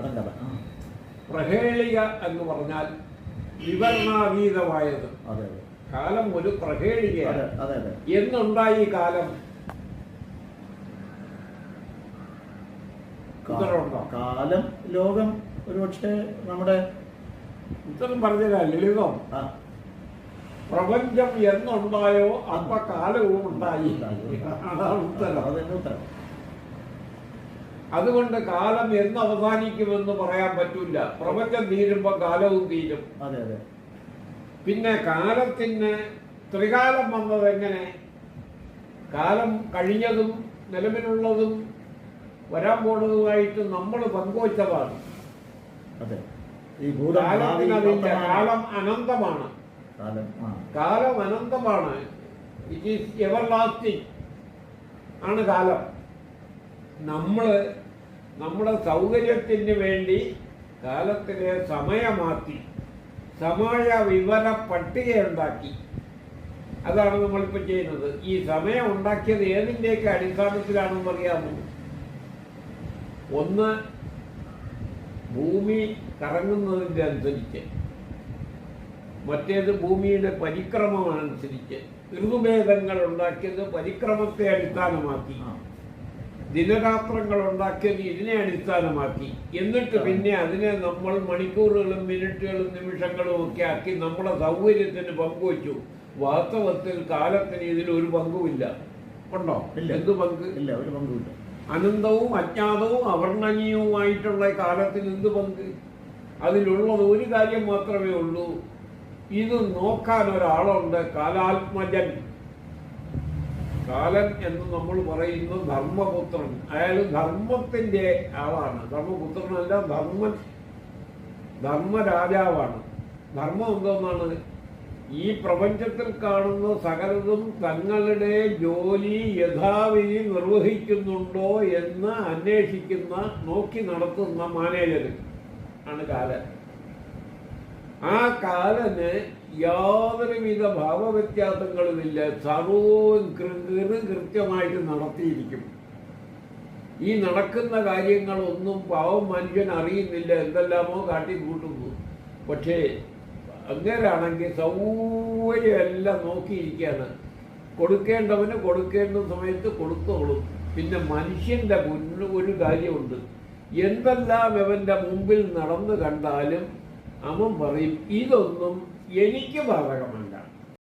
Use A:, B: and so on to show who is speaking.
A: കടങ്കഥ
B: പ്രഹേളിക എന്ന് പറഞ്ഞാൽ വിവരണാതീതമായത്
A: അതെ അതെ.
B: കാലം ഒരു പ്രഹേളികയാണ്. എന്നുണ്ടായി കാലം?
A: കാലം ലോകം ഒരുപക്ഷെ നമ്മുടെ
B: ഉത്തരം പറഞ്ഞില്ല ലളിതം. പ്രപഞ്ചം എന്നുണ്ടായോ? അപ്പൊ കാലവും ഉണ്ടായി. അതാണ് ഉത്തരം.
A: അതെന്നെ ഉത്തരം.
B: അതുകൊണ്ട് കാലം എന്ന് അവസാനിക്കുമെന്ന് പറയാൻ പറ്റൂല. പ്രപഞ്ചം തീരുമ്പോ കാലവും തീരും. പിന്നെ കാലത്തിന് ത്രികാലം വന്നത് എങ്ങനെ? കാലം കഴിഞ്ഞതും നിലവിലുള്ളതും വരാൻ പോണതുമായിട്ട് നമ്മൾ പങ്കുവച്ചതാണ്. കാലം അനന്തമാണ്.
A: കാലം
B: കാലം അനന്തമാണ്. ഇറ്റ് ഈസ് എവർ ലാസ്റ്റിംഗ് ആണ് കാലം. നമ്മൾ നമ്മുടെ സൗകര്യത്തിന് വേണ്ടി കാലത്തിന് സമയമാക്കി സമയ വിവര പട്ടിക ഉണ്ടാക്കി. അതാണ് നമ്മളിപ്പോൾ ചെയ്യുന്നത്. ഈ സമയം ഉണ്ടാക്കിയത് ഏതിന്റെയൊക്കെ അടിസ്ഥാനത്തിലാണെന്ന് അറിയാമോ? ഒന്ന് ഭൂമി കറങ്ങുന്നതിന്റെ അനുസരിച്ച്. മറ്റേത് ഭൂമിയുടെ പരിക്രമം അനുസരിച്ച്. ഋതുഭേദങ്ങൾ ഉണ്ടാക്കിയത് പരിക്രമത്തെ അടിസ്ഥാനമാക്കി. ദിനരാത്രങ്ങൾ ഉണ്ടാക്കിയത് ഇതിനെ അടിസ്ഥാനമാക്കി. എന്നിട്ട് പിന്നെ അതിനെ നമ്മൾ മണിക്കൂറുകളും മിനിറ്റുകളും നിമിഷങ്ങളും ഒക്കെ ആക്കി നമ്മുടെ സൗകര്യത്തിന് പങ്കുവച്ചു. വാസ്തവത്തിൽ കാലത്തിന് ഇതിൽ ഒരു പങ്കുമില്ല. ഉണ്ടോ?
A: ഇല്ല.
B: എന്ത് പങ്ക്?
A: ഇല്ല ഒരു പങ്കുമില്ല.
B: അനന്തവും അജ്ഞാതവും അവർണനീയവുമായിട്ടുള്ള കാലത്തിന് എന്ത് പങ്ക്? അതിലുള്ളത് ഒരു കാര്യം മാത്രമേ ഉള്ളൂ. ഇത് നോക്കാൻ ഒരാളുണ്ട് കാലാത്മജൻ. കാലൻ എന്ന് നമ്മൾ പറയുന്ന ധർമ്മപുത്രൻ. അയാൾ ധർമ്മത്തിന്റെ ആളാണ്. ധർമ്മപുത്രനല്ല ധർമ്മൻ ധർമ്മരാജാവാണ്. ധർമ്മം എന്തോന്നാണ്? ഈ പ്രപഞ്ചത്തിൽ കാണുന്ന സകലതും തങ്ങളുടെ ജോലി യഥാവിധി നിർവഹിക്കുന്നുണ്ടോ എന്ന് അന്വേഷിക്കുന്ന നോക്കി നടത്തുന്ന മാനേജർ ആണ് കാലൻ. ആ കാലന് യാതൊരുവിധ ഭാവവ്യത്യാസങ്ങളുമില്ല. സർവവും കൃത്യമായിട്ട് നടത്തിയിരിക്കും. ഈ നടക്കുന്ന കാര്യങ്ങളൊന്നും പാവം മനുഷ്യൻ അറിയുന്നില്ല. എന്തെല്ലാമോ കാട്ടിക്കൂട്ടുന്നു. പക്ഷേ അങ്ങനെയാണെങ്കിൽ സൗകര്യമെല്ലാം നോക്കിയിരിക്കുകയാണ്. കൊടുക്കേണ്ടവന് കൊടുക്കേണ്ട സമയത്ത് കൊടുത്തോളും. പിന്നെ മനുഷ്യന്റെ മുന്നിൽ ഒരു കാര്യമുണ്ട്. എന്തെല്ലാം അവന്റെ മുമ്പിൽ നടന്നു കണ്ടാലും അവൻ പറയും ഇതൊന്നും എനിക്ക് ബാധകമല്ല.